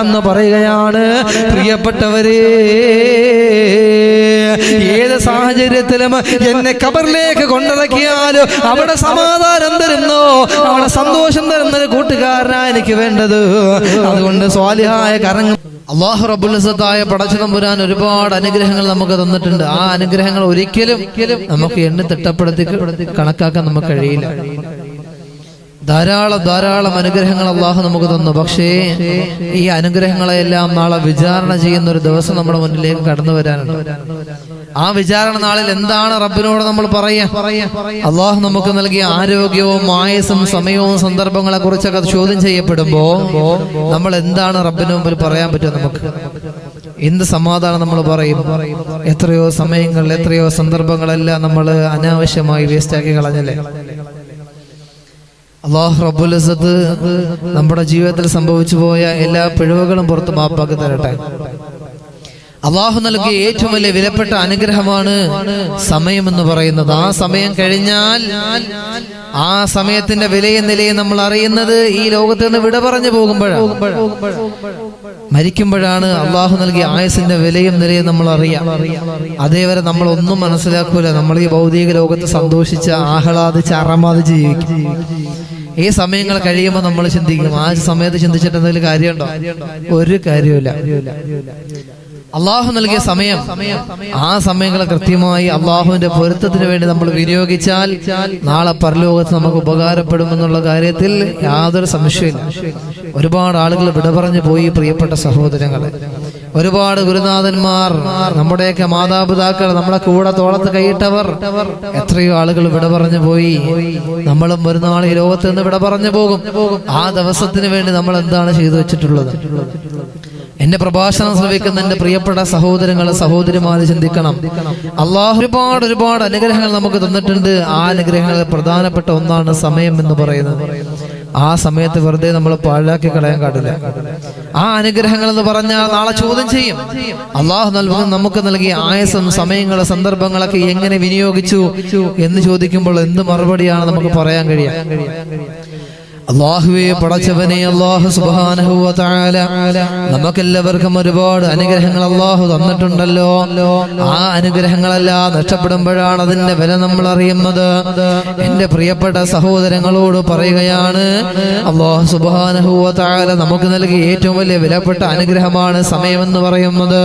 എന്ന് പറയുകയാണ് പ്രിയപ്പെട്ടവരെ ഏത് സാഹചര്യത്തിലും എന്നെ കബറിലേക്ക് കൊണ്ടിറക്കിയാലും അവിടെ സമാധാനം തരുന്നോ? അവിടെ സന്തോഷം തരുന്ന ഒരു കൂട്ടുകാരനാണ് എനിക്ക് വേണ്ടത്. അതുകൊണ്ട് സ്വാലിഹായ കറങ്ങ അള്ളാഹു റബുൽസത്തായ പടച്ച തമ്പുരാൻ ഒരുപാട് അനുഗ്രഹങ്ങൾ നമുക്ക് തന്നിട്ടുണ്ട്. ആ അനുഗ്രഹങ്ങൾ ഒരിക്കലും നമുക്ക് എണ്ണി തിട്ടപ്പെടുത്തി കണക്കാക്കാൻ നമുക്ക് കഴിയില്ല. ധാരാളം ധാരാളം അനുഗ്രഹങ്ങൾ അള്ളാഹു നമുക്ക് തന്നു. പക്ഷേ ഈ അനുഗ്രഹങ്ങളെല്ലാം നാളെ വിചാരണ ചെയ്യുന്ന ഒരു ദിവസം നമ്മുടെ മുന്നിലേക്ക് കടന്നു വരാനുണ്ട്. ആ വിചാരണ നാളിൽ എന്താണ് റബ്ബിനോട് നമ്മൾ പറയാ അള്ളാഹു നമുക്ക് നൽകിയ ആരോഗ്യവും ആയസും സമയവും സന്ദർഭങ്ങളെ കുറിച്ചൊക്കെ ചോദ്യം ചെയ്യപ്പെടുമ്പോ നമ്മൾ എന്താണ് റബ്ബിന് മുമ്പിൽ പറയാൻ പറ്റുക നമുക്ക്? എന്ത് സമാധാനം നമ്മൾ പറയും? എത്രയോ സമയങ്ങളിൽ എത്രയോ സന്ദർഭങ്ങളെല്ലാം നമ്മൾ അനാവശ്യമായി വേസ്റ്റാക്കി കളഞ്ഞല്ലേ? അള്ളാഹു റബ്ബുൽ ഇസ്സത്ത് നമ്മുടെ ജീവിതത്തിൽ സംഭവിച്ചു പോയ എല്ലാ പിഴവുകളും പുറത്ത് മാപ്പാക്കി തരട്ടെ. അള്ളാഹു നൽകിയ ഏറ്റവും വലിയ വിലപ്പെട്ട അനുഗ്രഹമാണ് സമയം എന്ന് പറയുന്നത്. ആ സമയം കഴിഞ്ഞാൽ ആ സമയത്തിന്റെ വിലയും നിലയും നമ്മൾ അറിയുന്നത് ഈ ലോകത്ത് നിന്ന് വിട പറഞ്ഞു പോകുമ്പോഴാണ്. മരിക്കുമ്പോഴാണ് അള്ളാഹു നൽകിയ ആയുസിന്റെ വിലയും നിലയും നമ്മൾ അറിയാം. അതേവരെ നമ്മൾ ഒന്നും മനസ്സിലാക്കൂല. നമ്മൾ ഈ ഭൗതിക ലോകത്ത് സന്തോഷിച്ച് ആഹ്ലാദിച്ച് അറമാദിച്ച് ജീവിക്കും. ഈ സമയങ്ങൾ കഴിയുമ്പോൾ നമ്മൾ ചിന്തിക്കും ആ സമയത്ത് ചിന്തിച്ചിട്ട് എന്തെങ്കിലും കാര്യമുണ്ടോ? ഒരു കാര്യമില്ല അള്ളാഹു നൽകിയ സമയം ആ സമയങ്ങൾ കൃത്യമായി അള്ളാഹുവിന്റെ പൊരുത്തത്തിന് വേണ്ടി നമ്മൾ വിനിയോഗിച്ചാൽ നാളെ പരലോകത്ത് നമുക്ക് ഉപകാരപ്പെടുമെന്നുള്ള കാര്യത്തിൽ യാതൊരു സംശയമില്ല ഒരുപാട് ആളുകൾ വിട പറഞ്ഞു പോയി പ്രിയപ്പെട്ട സഹോദരങ്ങളെ. ഒരുപാട് ഗുരുനാഥന്മാർ നമ്മുടെയൊക്കെ മാതാപിതാക്കൾ നമ്മളെ കൂടെ തോളത്ത് കൈയിട്ടവർ എത്രയോ ആളുകൾ വിട പറഞ്ഞു പോയി. നമ്മളും ഒരു നാൾ ഈ ലോകത്ത് നിന്ന് വിട പറഞ്ഞു പോകും. ആ ദിവസത്തിന് വേണ്ടി നമ്മൾ എന്താണ് ചെയ്തു വെച്ചിട്ടുള്ളത്? എന്റെ പ്രഭാഷണം ശ്രമിക്കുന്ന എന്റെ പ്രിയപ്പെട്ട സഹോദരങ്ങൾ സഹോദരിമാര് ചിന്തിക്കണം. അള്ളാഹു ഒരുപാട് ഒരുപാട് അനുഗ്രഹങ്ങൾ നമുക്ക് തന്നിട്ടുണ്ട്. ആ അനുഗ്രഹങ്ങളിൽ പ്രധാനപ്പെട്ട ഒന്നാണ് സമയം എന്ന് പറയുന്നത്. ആ സമയത്ത് വെറുതെ നമ്മൾ പാഴാക്കി കളയാൻ കാട്ടില്ല. ആ അനുഗ്രഹങ്ങൾ എന്ന് പറഞ്ഞാൽ നാളെ ചോദ്യം ചെയ്യും. അള്ളാഹു നൽകുന്ന നമുക്ക് നൽകിയ ആയസം സമയങ്ങൾ സന്ദർഭങ്ങളൊക്കെ എങ്ങനെ വിനിയോഗിച്ചു എന്ന് ചോദിക്കുമ്പോൾ എന്ത് മറുപടിയാണ് നമുക്ക് പറയാൻ കഴിയുക? അള്ളാഹുവെ പടച്ചവനെ അള്ളാഹു സുബാനഹുല നമുക്കെല്ലാവർക്കും ഒരുപാട് അനുഗ്രഹങ്ങൾ അള്ളാഹു തന്നിട്ടുണ്ടല്ലോ. ആ അനുഗ്രഹങ്ങളെല്ലാം നഷ്ടപ്പെടുമ്പോഴാണ് അതിന്റെ വില നമ്മൾ അറിയുന്നത്. എന്റെ പ്രിയപ്പെട്ട സഹോദരങ്ങളോട് പറയുകയാണ് അള്ളാഹു സുബാനഹുല നമുക്ക് നൽകിയ ഏറ്റവും വലിയ വിലപ്പെട്ട അനുഗ്രഹമാണ് സമയമെന്ന് പറയുന്നത്.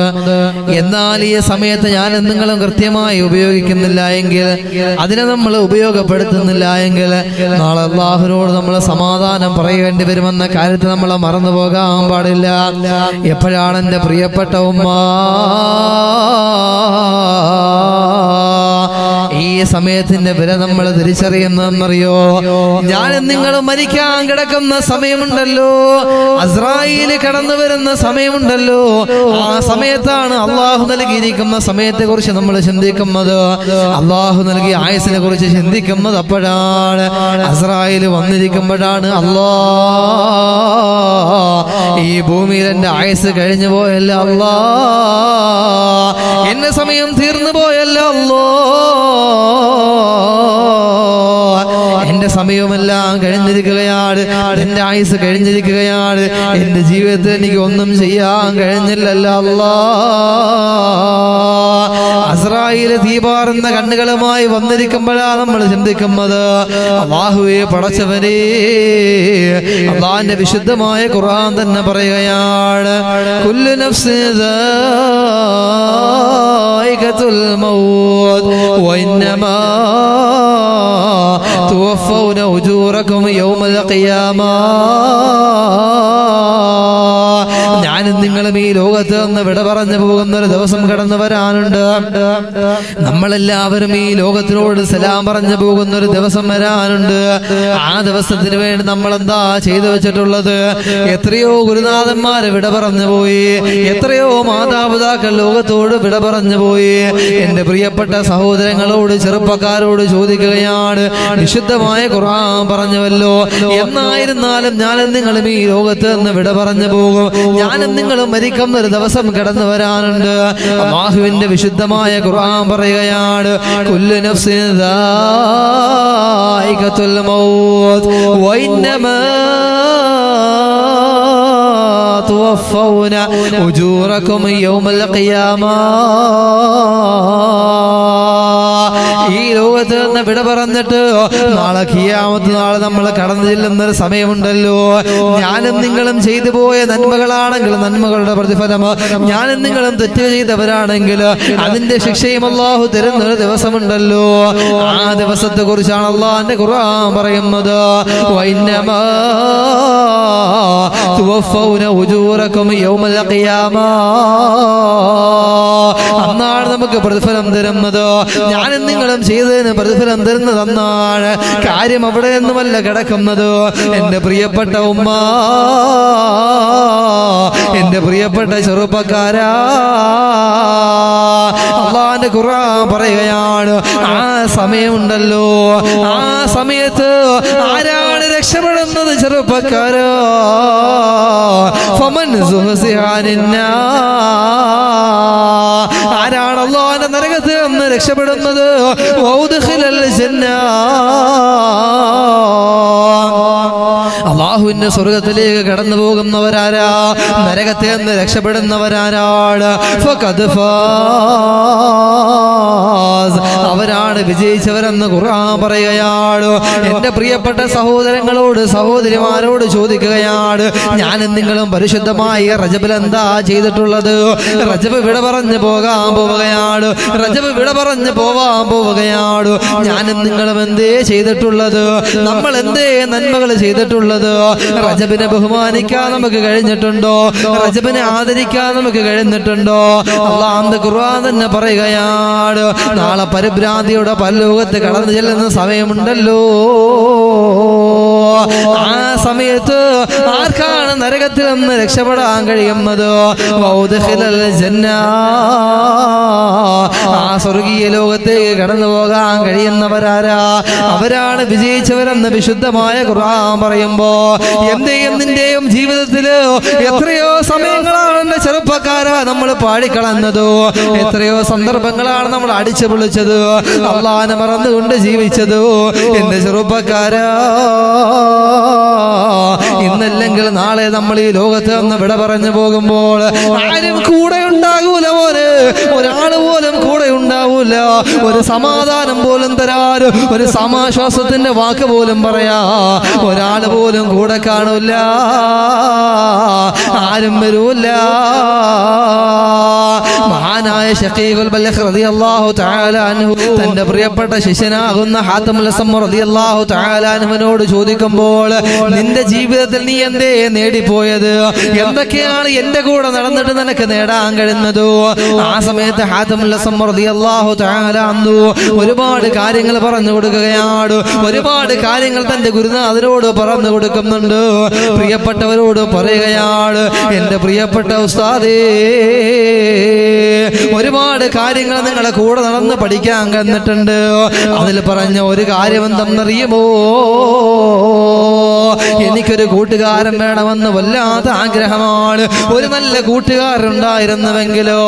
എന്നാൽ ഈ സമയത്ത് ഞാൻ എന്തെങ്കിലും കൃത്യമായി ഉപയോഗിക്കുന്നില്ല എങ്കിൽ അതിനെ നമ്മൾ ഉപയോഗപ്പെടുത്തുന്നില്ല എങ്കിൽ നാളെ അള്ളാഹുനോട് നമ്മൾ സമാധാനം പറയേണ്ടി വരുമെന്ന കാര്യത്തിൽ നമ്മൾ മറന്നു പോകാൻ പാടില്ല. എപ്പോഴാണ് എന്റെ പ്രിയപ്പെട്ട ഉമ്മ? സമയത്തിന്റെ വില നമ്മൾ തിരിച്ചറിയുന്നതെന്നറിയോ? ഞാൻ നിങ്ങൾ മരിക്കാൻ കിടക്കുന്ന സമയമുണ്ടല്ലോ. അസ്രായേൽ കടന്നു വരുന്ന സമയമുണ്ടല്ലോ. ആ സമയത്താണ് അള്ളാഹു നൽകിയിരിക്കുന്ന സമയത്തെ കുറിച്ച് നമ്മൾ ചിന്തിക്കുന്നത്. അള്ളാഹു നൽകിയ ആയുസിനെ കുറിച്ച് ചിന്തിക്കുന്നത് അപ്പോഴാണ്. അസ്രായിൽ വന്നിരിക്കുമ്പോഴാണ് അള്ളാ. ഈ ഭൂമിയിൽ എന്റെ ആയുസ് കഴിഞ്ഞു പോയല്ല അള്ളാ. എന്റെ സമയം തീർന്നു സമയമെല്ലാം കഴിഞ്ഞിരിക്കുകയാണ്. എന്റെ ആയുസ് കഴിഞ്ഞിരിക്കുകയാണ്. എന്റെ ജീവിതത്തിൽ എനിക്ക് ഒന്നും ചെയ്യാൻ കഴിഞ്ഞില്ലല്ലോ അല്ലാ. അസ്രായിലെ തീപാറുന്ന കണ്ണുകളുമായി വന്നിരിക്കുമ്പോഴാണ് നമ്മൾ ചിന്തിക്കുന്നത് അള്ളാഹുവെ പടച്ചവനെ അള്ളാന്റെ വിശുദ്ധമായ ഖുർആൻ തന്നെ പറയുകയാണ് കുല്ലു നഫ്സിൻ ദായിഖത്തുൽ മൗത്ത് വഇന്നമാ توفون أجوركم يوم القيامة ഞാനും നിങ്ങളും ഈ ലോകത്ത് നിന്ന് വിട പറഞ്ഞു പോകുന്ന ഒരു ദിവസം കടന്നു വരാനുണ്ട്. നമ്മളെല്ലാവരും ഈ ലോകത്തിനോട് സലാം പറഞ്ഞു പോകുന്ന ഒരു ദിവസം വരാനുണ്ട്. ആ ദിവസത്തിന് വേണ്ടി നമ്മൾ എന്താ ചെയ്തു വെച്ചിട്ടുള്ളത്? എത്രയോ ഗുരുനാഥന്മാര് വിട പറഞ്ഞു പോയി. എത്രയോ മാതാപിതാക്കൾ ലോകത്തോട് വിട പറഞ്ഞു പോയി. എന്റെ പ്രിയപ്പെട്ട സഹോദരങ്ങളോട് ചെറുപ്പക്കാരോട് ചോദിക്കുകയാണ് വിശുദ്ധമായ ഖുർആൻ പറഞ്ഞുവല്ലോ. എന്നായിരുന്നാലും ഞാനും നിങ്ങളും ഈ ലോകത്ത് നിന്ന് വിട പറഞ്ഞു പോകും. ഞാനും നിങ്ങളും മരിക്കുന്ന ഒരു ദിവസം കടന്നു വരാനുണ്ട് അള്ളാഹുവിന്റെ വിശുദ്ധമായ ഖുർആൻ പറയുകയാണ് കുല്ലു നഫ്സിൻ ദായിഖത്തുൽ മൗത്ത് വഇന്നമാ توفون أجوركم يوم القيامة ഈ ലോകത്ത് നിന്ന് വിട പറഞ്ഞിട്ട് നാളെ കിയാമത്ത് നാളെ നമ്മൾ കടന്നു ചെല്ലുന്നൊരു സമയമുണ്ടല്ലോ. ഞാനും നിങ്ങളും ചെയ്തു പോയ നന്മകളാണെങ്കിൽ നന്മകളുടെ പ്രതിഫലം. ഞാനും നിങ്ങളും തെറ്റ് ചെയ്തവരാണെങ്കിൽ അതിന്റെ ശിക്ഷയും അള്ളാഹു തരുന്നൊരു ദിവസമുണ്ടല്ലോ. ആ ദിവസത്തെ കുറിച്ചാണ് അള്ളാഹിന്റെ ഖുർആൻ പറയുന്നത്. തുവഫൗന ഉജൂറക്കും യൗമൽ ഖിയാമ. അന്നാണ് നമുക്ക് പ്രതിഫലം തരുന്നത്. ഞാനും നിങ്ങളും ചെയ്തതിന് പ്രതിഫലം തരുന്നത് അന്നാണ്. കാര്യം അവിടെ നിന്നുമല്ല കിടക്കുന്നത്. എന്റെ പ്രിയപ്പെട്ട ഉമ്മ എന്റെ പ്രിയപ്പെട്ട ചെറുപ്പക്കാരാ. അള്ളാന്റെ ഖുർആൻ പറയുകയാണ് ആ സമയമുണ്ടല്ലോ. ആ സമയത്ത് ആരാണ് രക്ഷപ്പെടുന്നത് ചെറുപ്പക്കാരോ? ഫമൻ സുഹസിഹാനിന്നാ. രക്ഷപ്പെടുന്നത് ജന്നാ. അള്ളാഹുവിന്റെ സ്വർഗത്തിലേക്ക് കടന്നു പോകുന്നവരാരാ? നരകത്തിൽ നിന്ന് രക്ഷപ്പെടുന്നവരാരാണ്. അവരാണ് വിജയിച്ചവരെന്ന് ഖുർആൻ പറയുകയാണ്. എന്റെ പ്രിയപ്പെട്ട സഹോദരങ്ങളോട് സഹോദരിമാരോട് ചോദിക്കുകയാണ്. ഞാനും നിങ്ങളും പരിശുദ്ധമായി റജബിൽ എന്താ ചെയ്തിട്ടുള്ളത്? റജബ് വിട പറഞ്ഞു പോകാൻ പോവുകയാണ്. റജബ് വിട പറഞ്ഞു പോവാൻ പോവുകയാണ്. ഞാനും നിങ്ങളും എന്തേ ചെയ്തിട്ടുള്ളത്? നമ്മൾ എന്തേ നന്മകൾ ചെയ്തിട്ടുള്ളത്? റജബിനെ ബഹുമാനിക്കാൻ നമുക്ക് കഴിഞ്ഞിട്ടുണ്ടോ? റജബിനെ ആദരിക്കാൻ നമുക്ക് കഴിഞ്ഞിട്ടുണ്ടോ? അള്ളാന്ത് ഖുർആൻ തന്നെ പറയുകയാണ്. നാളെ പരിഭ്രാന്തിയുടെ പല്ലോകത്ത് കടന്നു ചെല്ലുന്ന സമയമുണ്ടല്ലോ. ആ സമയത്ത് ആർക്കാണ് നരകത്തിൽ നിന്ന് രക്ഷപ്പെടാൻ കഴിയുന്നത്. ആ സ്വർഗീയ ലോകത്തേക്ക് കടന്നു പോകാൻ കഴിയുന്നവരാരാ? അവരാണ് വിജയിച്ചവരെന്ന് വിശുദ്ധമായ ഖുർആൻ പറയുമ്പോ എന്റെയും നിന്റെയും ജീവിതത്തിൽ എത്രയോ സമയങ്ങളാണ് എന്റെ ചെറുപ്പക്കാരാ നമ്മൾ പാടിക്കളഞ്ഞത്. എത്രയോ സന്ദർഭങ്ങളാണ് നമ്മൾ അടിച്ചു പൊളിച്ചത്. അള്ളാനെ മറന്നുകൊണ്ട് ജീവിച്ചത്. എന്റെ ചെറുപ്പക്കാരാ. ഇന്നല്ലെങ്കിൽ നാളെ നമ്മൾ ഈ ലോകത്ത് നിന്ന് വിട പറഞ്ഞു പോകുമ്പോൾ ആരും കൂടെ ഉണ്ടാകൂല പോലെ ഒരാൾ പോലും കൂടെ ഉണ്ടാവൂല. ഒരു സമാധാനം പോലും തരാറ്. ഒരു സമാശ്വാസത്തിന്റെ വാക്ക് പോലും പറയാ. ഒരാൾ പോലും കൂടെ കാണൂല. ആരും വരൂല. മഹാനായ ഷഖീഖുൽ ബലഖ് റളിയല്ലാഹു തആല അൻഹു തന്റെ പ്രിയപ്പെട്ട ശിഷ്യനാകുന്ന ഹാത്തമുൽ അസം റളിയല്ലാഹു തആല അൻഹുവിനോട് ചോദിക്കുമ്പോൾ നിന്റെ ജീവിതത്തിൽ നീ എന്തേ നേടിപ്പോയത്? എന്തൊക്കെയാണ് എന്റെ കൂടെ നടന്നിട്ട് നിനക്ക് നേടാൻ കഴിയുന്നത്? ആ സമയത്ത് ഹാത്തമുൽ അസം റളിയല്ലാഹു തആല അൻഹു ഒരുപാട് കാര്യങ്ങൾ പറഞ്ഞു കൊടുക്കുകയാണ്. ഒരുപാട് കാര്യങ്ങൾ തന്റെ ഗുരുനാഥനോട് പറഞ്ഞു കൊടുക്കുന്നുണ്ട്. പ്രിയപ്പെട്ടവരോട് പറയുകയാണ് എന്റെ പ്രിയപ്പെട്ട ഉസ്താദേ ഒരുപാട് കാര്യങ്ങൾ നിങ്ങളെ കൂടെ നടന്ന് പഠിക്കാൻ കന്നിട്ടുണ്ട് അതിൽ പറഞ്ഞ ഒരു കാര്യം എന്തെന്നറിയുമോ? എനിക്കൊരു കൂട്ടുകാരൻ വേണമെന്ന് വല്ലാത്ത ആഗ്രഹമാണ്. ഒരു നല്ല കൂട്ടുകാരുണ്ടായിരുന്നുവെങ്കിലോ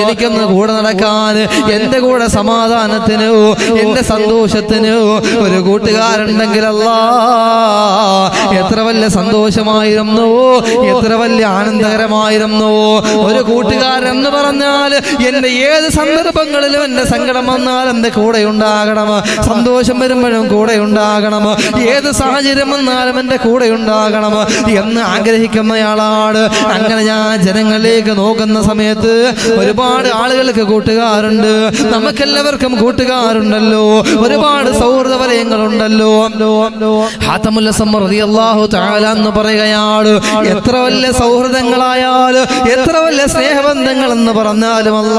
എനിക്കൊന്ന് കൂടെ നടക്കാൻ എന്റെ കൂടെ സമാധാനത്തിനോ എന്റെ സന്തോഷത്തിനോ ഒരു കൂട്ടുകാരുണ്ടെങ്കിലല്ല എത്ര വലിയ സന്തോഷമായിരുന്നു എത്ര വലിയ ആനന്ദകരമായിരുന്നു. ഒരു കൂട്ടുകാരൻ എന്ന് പറഞ്ഞാൽ എന്റെ ഏത് സന്ദർഭങ്ങളിലും എന്റെ സങ്കടം വന്നാൽ എന്റെ കൂടെ ഉണ്ടാകണം. സന്തോഷം വരുമ്പോഴും കൂടെ ഉണ്ടാകണം. ഏത് സാഹചര്യം വന്നാലും എന്റെ കൂടെ ഉണ്ടാകണം എന്ന് ആഗ്രഹിക്കുന്നയാളാണ്. അങ്ങനെ ഞാൻ ജനങ്ങളിലേക്ക് നോക്കുന്ന സമയത്ത് ഒരുപാട് ആളുകൾക്ക് കൂട്ടുകാരുണ്ട്. നമുക്കെല്ലാവർക്കും കൂട്ടുകാരുണ്ടല്ലോ. ഒരുപാട് സൗഹൃദ വലയങ്ങളുണ്ടല്ലോ. എന്ന് പറയുകയാണ്. എത്ര വലിയ സൗഹൃദങ്ങളായാലും എത്ര വലിയ സ്നേഹബന്ധങ്ങൾ എന്ന് പറഞ്ഞാലും അല്ല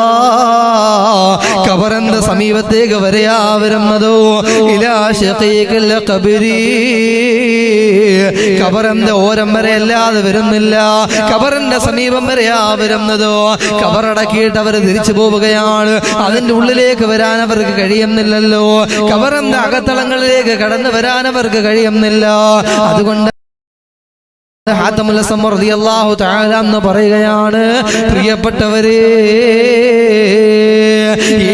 കബറിന്റെ സമീപത്തേക്ക് വരെയാ വരുന്നതോ. ഇലാ ഖബരി. കബറിന്റെ ഓരം വരെ അല്ലാതെ വരുന്നില്ല. കബറിന്റെ സമീപം വരെയാ വരുന്നതോ. കബറടക്കിയിട്ട് അവർ തിരിച്ചു പോവുകയാണ്. അതിന്റെ ഉള്ളിലേക്ക് വരാൻ അവർക്ക് കഴിയുന്നില്ലല്ലോ. കബറിന്റെ അകത്തളങ്ങളിലേക്ക് കടന്നു വരാൻ അവർക്ക് കഴിയുന്നില്ല. അതുകൊണ്ട് എന്ന് പറയുകയാണ് പ്രിയപ്പെട്ടവരെ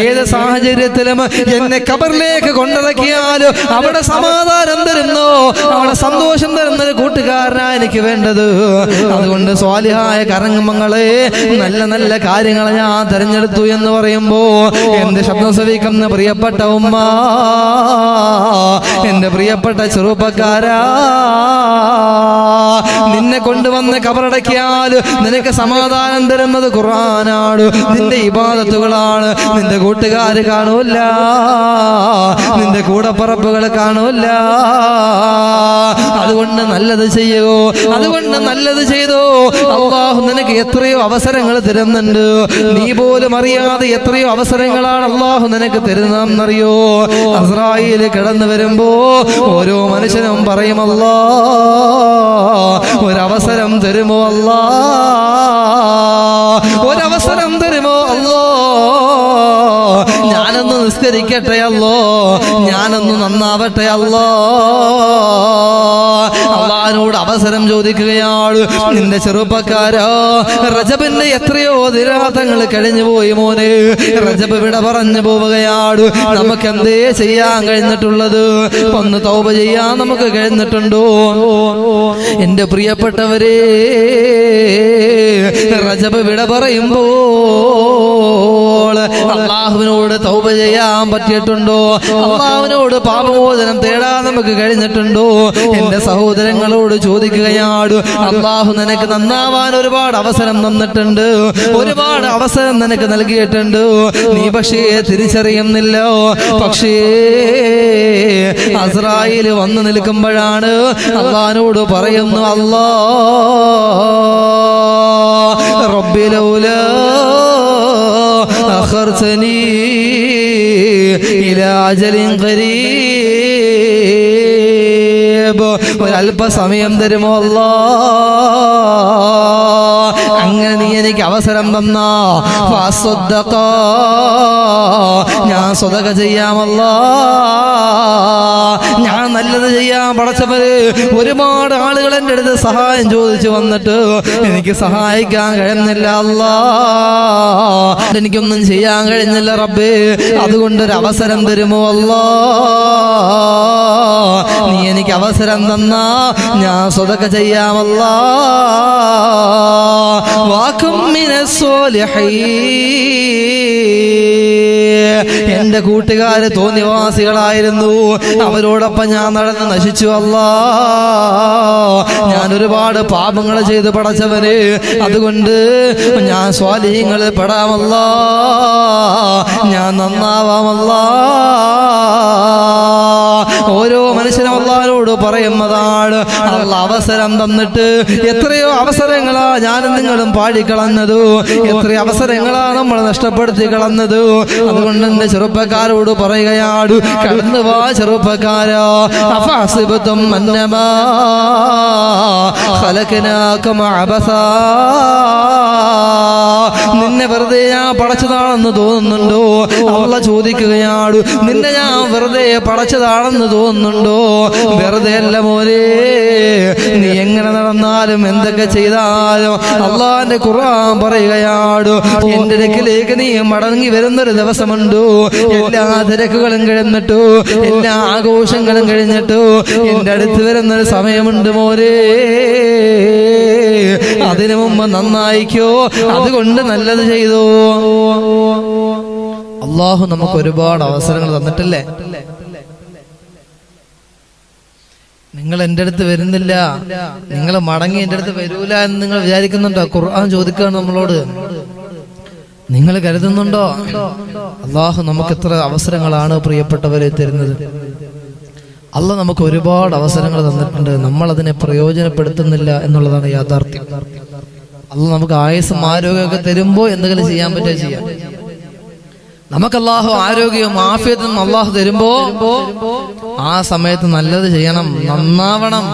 ഏത് സാഹചര്യത്തിലും എന്നെ കബറിലേക്ക് കൊണ്ടിറക്കിയാലും അവിടെ സമാധാനം തരുന്നു. അവിടെ സന്തോഷം തരുന്ന ഒരു കൂട്ടുകാരനാ എനിക്ക് വേണ്ടത്. അതുകൊണ്ട് സ്വാലിഹായ കറങ്ങുമങ്ങളെ നല്ല നല്ല കാര്യങ്ങൾ ഞാൻ തിരഞ്ഞെടുത്തു എന്ന് പറയുമ്പോ എന്റെ ശബ്ദം ശ്രവിക്കുന്ന പ്രിയപ്പെട്ട ഉമ്മ എന്റെ പ്രിയപ്പെട്ട ചെറുപ്പക്കാരാ. നിന്നെ കൊണ്ടുവന്ന് കബറടക്കിയാൽ നിനക്ക് സമാധാനം തരുന്നത് ഖുർആനാണ്. നിന്റെ ഇബാദത്തുകളാണ്. നിന്റെ കൂട്ടുകാർ കാണൂല്ല. നിന്റെ കൂടപ്പറപ്പുകൾ കാണൂല്ല. അതുകൊണ്ട് നല്ലത് ചെയ്യൂ? അതുകൊണ്ട് നല്ലത് ചെയ്തോ? അള്ളാഹു നിനക്ക് എത്രയോ അവസരങ്ങൾ തരുന്നുണ്ട്. നീ പോലും അറിയാതെ എത്രയോ അവസരങ്ങളാണ് അള്ളാഹു നിനക്ക് തരുന്നതെന്നറിയോ? അസ്രായിൽ കിടന്നു വരുമ്പോ ഓരോ മനുഷ്യനും പറയുമല്ലോ ഒരവസരം തരുമോ അല്ലാ? ഒരവസരം തരുമോ അല്ലോ? ഞാനൊന്ന് നിസ്കരിക്കട്ടെ അല്ലോ? ഞാനൊന്ന് നന്നാവട്ടെ അല്ലോ? അള്ളഹാനോട് അവസരം ചോദിക്കുകയാണ് നിന്റെ ചെറുപ്പക്കാരോ റജബിന്റെ എത്രയോ ദിരാതങ്ങൾ കഴിഞ്ഞു പോയി മോനെ. റജബ് വിട പറഞ്ഞു പോവുകയാണ് നമുക്ക് എന്തേ ചെയ്യാൻ കഴിഞ്ഞിട്ടുള്ളത്? ഒന്ന് തൗബ ചെയ്യാൻ നമുക്ക് കഴിഞ്ഞിട്ടുണ്ടോ? എന്റെ പ്രിയപ്പെട്ടവരെ റജബ് വിട പറയുമ്പോൾ അള്ളാഹുവിനോട് തൗബ ചെയ്യാൻ പറ്റിയിട്ടുണ്ടോ? അള്ളാഹുവിനോട് പാപമോചനം തേടാൻ നമുക്ക് കഴിഞ്ഞിട്ടുണ്ടോ? എന്റെ സഹോദരങ്ങളോട് ചോദിക്കുകയാണ് അള്ളാഹു നിനക്ക് നന്നാവാൻ ഒരുപാട് അവസരം തന്നിട്ടുണ്ട്. ഒരുപാട് അവസരം നിനക്ക് നൽകിയിട്ടുണ്ട്. നീ പക്ഷേ തിരിച്ചറിയുന്നില്ലോ. പക്ഷേ അസ്രായേൽ വന്നു നിൽക്കുമ്പോഴാണ് അള്ളഹാനോട് പറയുന്നു അല്ലാ റബ്ബിലൗലാ أخرتني إلى أجل قريب ഒരല്പസമയം തരുമോ അല്ലാ അങ്ങനെ നീ എനിക്ക് അവസരം തന്നോ? ഞാൻ സ്വതക ചെയ്യാമല്ലോ. ഞാൻ നല്ലത് ചെയ്യാൻ പടച്ചവര് ഒരുപാട് ആളുകൾ എന്റെ അടുത്ത് സഹായം ചോദിച്ചു വന്നിട്ട് എനിക്ക് സഹായിക്കാൻ കഴിയുന്നില്ല അല്ലാ. എനിക്കൊന്നും ചെയ്യാൻ കഴിഞ്ഞില്ല റബ്ബേ. അതുകൊണ്ടൊരു അവസരം തരുമോ അല്ലോ? നീ എനിക്ക് അവസരം തന്നാ ഞാൻ സ്വതക്ക ചെയ്യാമല്ല. വാക്കും എന്റെ കൂട്ടുകാര് തോന്നിവാസികളായിരുന്നു. അവരോടൊപ്പം ഞാൻ നടന്ന് നശിച്ചു അല്ല. ഞാൻ ഒരുപാട് പാപങ്ങൾ ചെയ്ത് പടച്ചവന്. അതുകൊണ്ട് ഞാൻ സ്വാധീനങ്ങളിൽ പെടാമല്ല ഞാൻ നന്നാവാമല്ല ഓരോ മനുഷ്യനും അള്ളാഹിനോട് പറയുന്നതാണ്. അള്ള അവസരം തന്നിട്ട് എത്രയോ അവസരങ്ങളാ ഞാനും നിങ്ങളും പാടിക്കളഞ്ഞത് എത്ര അവസരങ്ങളാ നമ്മൾ നഷ്ടപ്പെടുത്തി കളഞ്ഞത്. അതുകൊണ്ട് എന്റെ ചെറുപ്പക്കാരോട് പറയുകയാണ് കടന്നു വാ ചെറുപ്പക്കാരോ അഫാസിബത്തും അന്നമാ നിന്നെ വെറുതെ ഞാൻ പടച്ചതാണെന്ന് തോന്നുന്നുണ്ടോ? അവള ചോദിക്കുകയാണ് നിന്നെ ഞാൻ വെറുതെ പടച്ചതാണെന്ന് തോന്നുന്നുണ്ടോ? വെറുതെ അല്ല മോനെ നീ എങ്ങനെ നടന്നാലും എന്തൊക്കെ ചെയ്താലും അള്ളാന്റെ ഖുർആൻ പറയുകയാണ് എന്റെ തിരക്കിലേക്ക് നീ മടങ്ങി വരുന്നൊരു ദിവസമുണ്ടോ? എല്ലാ തിരക്കുകളും കഴിഞ്ഞിട്ടു എല്ലാ ആഘോഷങ്ങളും കഴിഞ്ഞിട്ടു എന്റെ അടുത്ത് വരുന്നൊരു സമയമുണ്ട് മോനെ. അതിനു മുമ്പ് നന്നായിക്കോ. അതുകൊണ്ട് നല്ലത് ചെയ്തു. അള്ളാഹു നമുക്ക് ഒരുപാട് അവസരങ്ങൾ തന്നിട്ടില്ലേ? നിങ്ങൾ എന്റെ അടുത്ത് വരുന്നില്ല. നിങ്ങൾ മടങ്ങി എന്റെ അടുത്ത് വരൂല എന്ന് നിങ്ങൾ വിചാരിക്കുന്നുണ്ടോ? ഖുർആൻ ചോദിക്കുകയാണ് നമ്മളോട്. നിങ്ങൾ കരുതുന്നുണ്ടോ? അള്ളാഹു നമുക്ക് എത്ര അവസരങ്ങളാണ് പ്രിയപ്പെട്ടവരെ തരുന്നത്. അല്ല നമുക്ക് ഒരുപാട് അവസരങ്ങൾ തന്നിട്ടുണ്ട്. നമ്മൾ അതിനെ പ്രയോജനപ്പെടുത്തുന്നില്ല എന്നുള്ളതാണ് യാഥാർത്ഥ്യം. അല്ല നമുക്ക് ആയുസും ആരോഗ്യമൊക്കെ തരുമ്പോ എന്തെങ്കിലും ചെയ്യാൻ പറ്റുക ചെയ്യാം. നമുക്ക് അള്ളാഹു ആരോഗ്യവും ആഫിയത്തും അള്ളാഹു തരുമ്പോ ആ സമയത്ത് നല്ലത് ചെയ്യണം നന്നാവണം.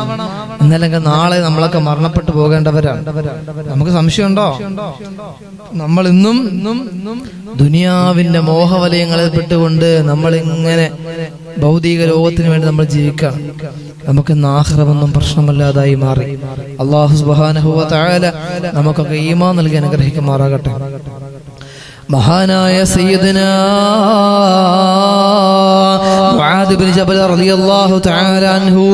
എന്നല്ലെങ്കിൽ നാളെ നമ്മളൊക്കെ മരണപ്പെട്ടു പോകേണ്ടവരാണ്. നമുക്ക് സംശയമുണ്ടോ? നമ്മൾ ഇന്നും ദുനിയാവിന്റെ മോഹവലയങ്ങളിൽ പെട്ടുകൊണ്ട് നമ്മൾ ഇങ്ങനെ ഭൗതിക ലോകത്തിന് വേണ്ടി നമ്മൾ ജീവിക്കണം നമുക്ക് നാഹ്റമൊന്നും പ്രശ്നമല്ലാതായി മാറി. അള്ളാഹു സുബാനഹുവ താഴല നമുക്കൊക്കെ ഈമാ നൽകി അനുഗ്രഹിക്കുമാറാകട്ടെ. മഹാനായ സയ്യിദന മുആദ് ബിൻ ജബൽ റളിയല്ലാഹു തആല അൻഹു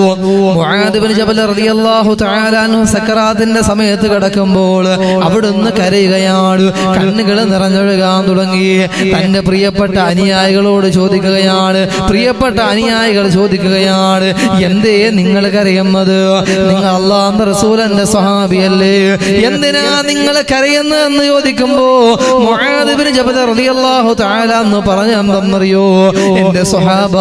മുആദ് ബിൻ ജബൽ റളിയല്ലാഹു തആല അൻഹു സക്കറാത്തിന്റെ സമയത്ത് കിടക്കുമ്പോൾ അവിടുന്ന് കരയുകയാണ്. കണ്ണുകൾ നിറഞ്ഞൊഴുകാൻ തുടങ്ങി. തന്റെ പ്രിയപ്പെട്ട അനുയായികളോട് ചോദിക്കുകയാണ്. പ്രിയപ്പെട്ട അനുയായികൾ ചോദിക്കുകയാണ് എന്തേ നിങ്ങൾ കരയുന്നത്? നിങ്ങൾ അള്ളാഹ് റസൂലന്റെ സഹാബിയല്ലേ എന്തിനാ നിങ്ങൾ കരയുന്നതെന്ന് ചോദിക്കുമ്പോ മുആദ് ബിൻ ജബൽ റളിയല്ലാഹു തആല എന്ന് പറഞ്ഞു എന്തെന്നറിയോ എന്റെ സ്വഹാബ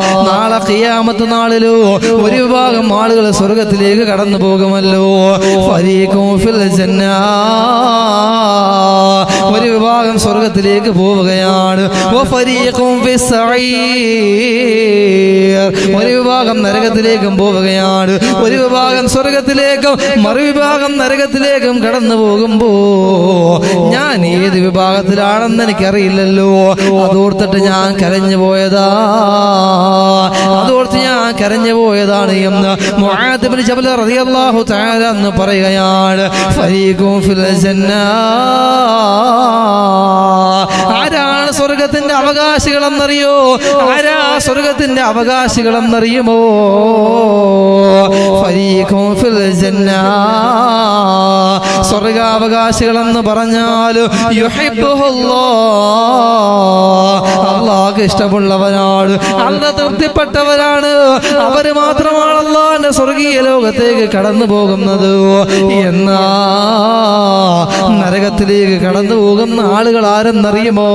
നാളെ ഖിയാമത്ത് നാളിലോ ഒരു വിഭാഗം ആളുകൾ സ്വർഗത്തിലേക്ക് കടന്നു പോകുമല്ലോ. ഒരു വിഭാഗം സ്വർഗത്തിലേക്ക് പോവുകയാണ്. ഒരു വിഭാഗം നരകത്തിലേക്കും പോവുകയാണ്. ഒരു വിഭാഗം സ്വർഗത്തിലേക്കും മറുവിഭാഗം നരകത്തിലേക്കും കടന്നു പോകുമ്പോ ഞാൻ ഏത് വിഭാഗത്തിലാണെന്ന് എനിക്കറിയില്ലല്ലോ. അതോർത്തിട്ട് ഞാൻ കരഞ്ഞു പോയതാ. അതോർത്ത് ഞാൻ കരഞ്ഞു പോയതാണ് എന്ന് മുആദ് ജബൽ റളിയല്ലാഹു തആല എന്ന് പറയുകയാണ്. ഫരീഖും ഫിൽ ആരാണ് സ്വർഗത്തിന്റെ അവകാശികളെന്നറിയോ? ആരാ സ്വർഗത്തിന്റെ അവകാശികളെന്നറിയുമോ? ഫരീഖും ഫിൽ ജന്ന. സ്വർഗാവകാശികളെന്ന് പറഞ്ഞാൽ അള്ളാഹ് ഇഷ്ടമുള്ളവനാണ്. അല്ല തൃപ്തിപ്പെട്ടവരാണ്. അവർ മാത്രമാണ് അള്ളാഹിന്റെ സ്വർഗീയ ലോകത്തേക്ക് കടന്നു പോകുന്നത്. എന്നാ നരകത്തിലേക്ക് കടന്നു പോകുന്ന ആളുകൾ ആരെന്നറിയുമോ?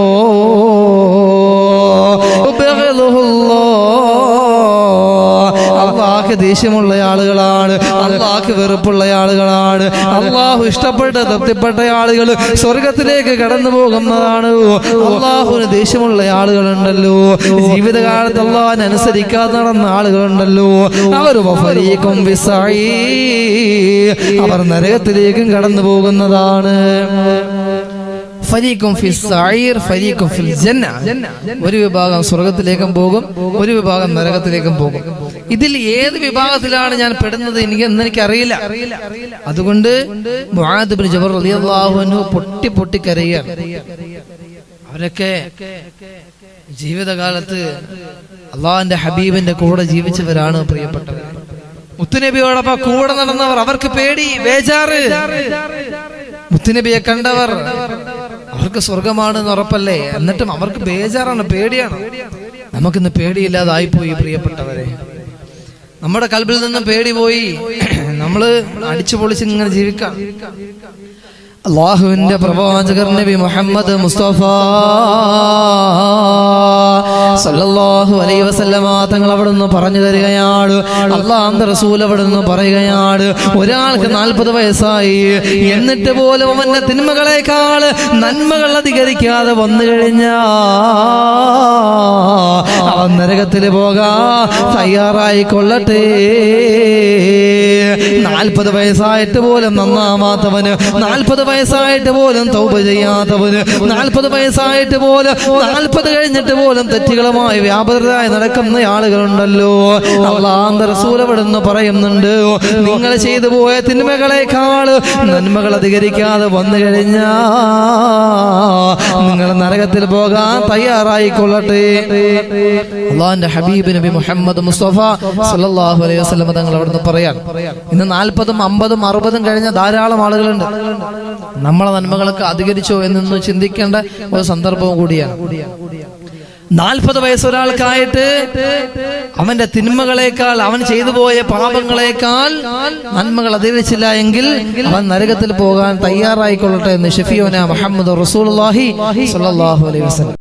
അള്ളാഹ് ദേഷ്യമുള്ള ആളുകളാണ്. അള്ളാഹ് വെറുപ്പുള്ള ആളുകളാണ്. അള്ളാഹു ഇഷ്ടപ്പെട്ട തൃപ്തിപ്പെട്ട ആളുകൾ സ്വർഗത്തിലേക്ക് കടന്നു പോകുന്നതാണ്. അള്ളാഹുവിന് ദേഷ്യമുള്ള ആളുകളുണ്ടല്ലോ. ജീവിതകാലത്ത് അള്ളാഹിനെ അനുസരിക്കാതെ നടന്ന ആളുകളുണ്ടല്ലോ. അവർ. അവർ നരകത്തിലേക്കും കടന്നു പോകുന്നതാണ്. ഫരീഖും. ഒരു വിഭാഗം സ്വർഗത്തിലേക്കും പോകും ഒരു വിഭാഗം നരകത്തിലേക്കും പോകും. ഇതിൽ ഏത് വിഭാഗത്തിലാണ് ഞാൻ പെടുന്നത് എനിക്ക് എന്ന് എനിക്കറിയില്ല അതുകൊണ്ട് ജബർ പൊട്ടി പൊട്ടി കരയുകയാണ്. അവരൊക്കെ ജീവിതകാലത്ത് അള്ളാഹിന്റെ ഹബീബിന്റെ കൂടെ ജീവിച്ചവരാണ് പ്രിയപ്പെട്ടവർ. മുത്തുനബിയോടൊപ്പം കൂടെ നടന്നവർ അവർക്ക് പേടി ബേജാറ്. മുത്തുനബിയെ കണ്ടവർ അവർക്ക് സ്വർഗമാണെന്ന് ഉറപ്പല്ലേ? എന്നിട്ടും അവർക്ക് ബേജാറാണ് പേടിയാണ്. നമുക്കിന്ന് പേടിയില്ലാതായിപ്പോയി പ്രിയപ്പെട്ടവരെ. നമ്മുടെ കൽബിൽ നിന്ന് പേടി പോയി നമ്മൾ അടിച്ചു പൊളിച്ച് ഇങ്ങനെ ജീവിക്കാം. അള്ളാഹുവിന്റെ പ്രവാചകർ നബി മുഹമ്മദ് മുസ്തഫ സല്ലല്ലാഹു അലൈഹി വസല്ലമ തങ്ങൾ അവിടെ നിന്ന് പറഞ്ഞു തരികയാണ്. അള്ളാഹ് റസൂൽ അവിടെ നിന്ന് പറയുകയാണ്. ഒരാൾക്ക് നാൽപ്പത് വയസ്സായി. എന്നിട്ട് പോലും അവന്റെ തിന്മകളെക്കാൾ നന്മകൾ അധികരിക്കാതെ വന്നു കഴിഞ്ഞാ അവൻ നരകത്തിൽ പോകാ. തയ്യാറായിക്കൊള്ളട്ടെ. നാൽപ്പത് വയസ്സായിട്ട് പോലും നന്നാവാത്തവന് നാൽപ്പത് വയസ്സായിട്ട് പോലും തൗബ ചെയ്യാത്തവന് നാൽപ്പത് വയസ്സായിട്ട് പോലും നാൽപ്പത് കഴിഞ്ഞിട്ട് പോലും തെറ്റുകളുമായി വ്യാപൃതരായി നടക്കുന്ന ആളുകളുണ്ടല്ലോ. അള്ളാന്ത പറയുന്നുണ്ട് നിങ്ങൾ ചെയ്തു പോയ തിന്മകളെക്കാൾ നന്മകൾ അധികരിക്കാതെ വന്നു കഴിഞ്ഞാ നിങ്ങൾ നരകത്തിൽ പോകാൻ തയ്യാറായിക്കൊള്ളട്ടെ. അള്ളാഹിന്റെ ഹബീബ് നബി മുഹമ്മദ് മുസ്തഫ സല്ലല്ലാഹു അലൈഹി വസല്ലം തങ്ങൾ അവിടുന്ന് പറയാൻ ഇന്ന് നാൽപ്പതും അമ്പതും അറുപതും കഴിഞ്ഞ ധാരാളം ആളുകളുണ്ട്. നമ്മളെ നന്മകളൊക്കെ അധികരിച്ചോ എന്നൊന്ന് ചിന്തിക്കേണ്ട ഒരു സന്ദർഭവും കൂടിയാണ്. നാൽപ്പത് വയസ്സൊരാൾക്കായിട്ട് അവന്റെ തിന്മകളേക്കാൾ അവൻ ചെയ്തു പോയ പാപങ്ങളേക്കാൾ നന്മകൾ അധികരിച്ചില്ല എങ്കിൽ അവൻ നരകത്തിൽ പോകാൻ തയ്യാറായിക്കൊള്ളട്ടെ എന്ന് ഷഫിയോന മുഹമ്മദ് റസൂൽ അലൈഹി വസല്ലം.